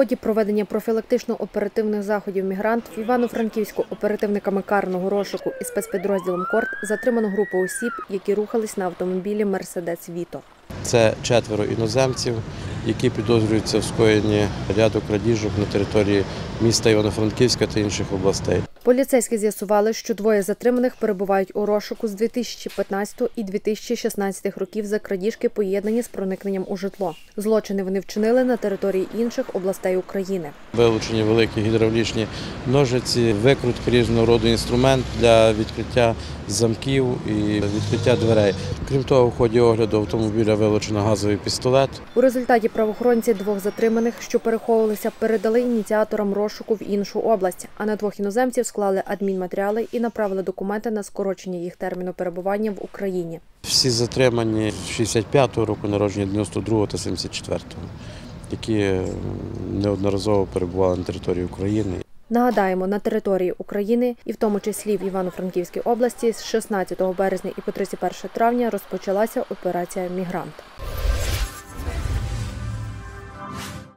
ході проведення профілактично-оперативних заходів мігрант в Івано-Франківську оперативниками карного розшуку і спецпідрозділом Корт затримано групу осіб, які рухались на автомобілі Мерседес Віто. Це четверо іноземців, які підозрюються в скоєнні ряду крадіжок на території міста Івано-Франківська та інших областей. Поліцейські з'ясували, що двоє затриманих перебувають у розшуку з 2015 і 2016 років за крадіжки, поєднані з проникненням у житло. Злочини вони вчинили на території інших областей України. Вилучені великі гідравлічні ножиці, викрутки різного роду інструмент для відкриття замків і відкриття дверей. Крім того, в ході огляду автомобіля вилучено газовий пістолет. У результаті правоохоронці двох затриманих, що переховувалися, передали ініціаторам розшуку в іншу область. А на двох іноземців склали адмінматеріали і направили документи на скорочення їх терміну перебування в Україні. Всі затримані 65-го року народження, 92-го та 74-го, які е, неодноразово перебували на території України. Нагадаємо, на території України, і в тому числі в Івано-Франківській області, з 16 березня і по 31 травня розпочалася операція Мігрант.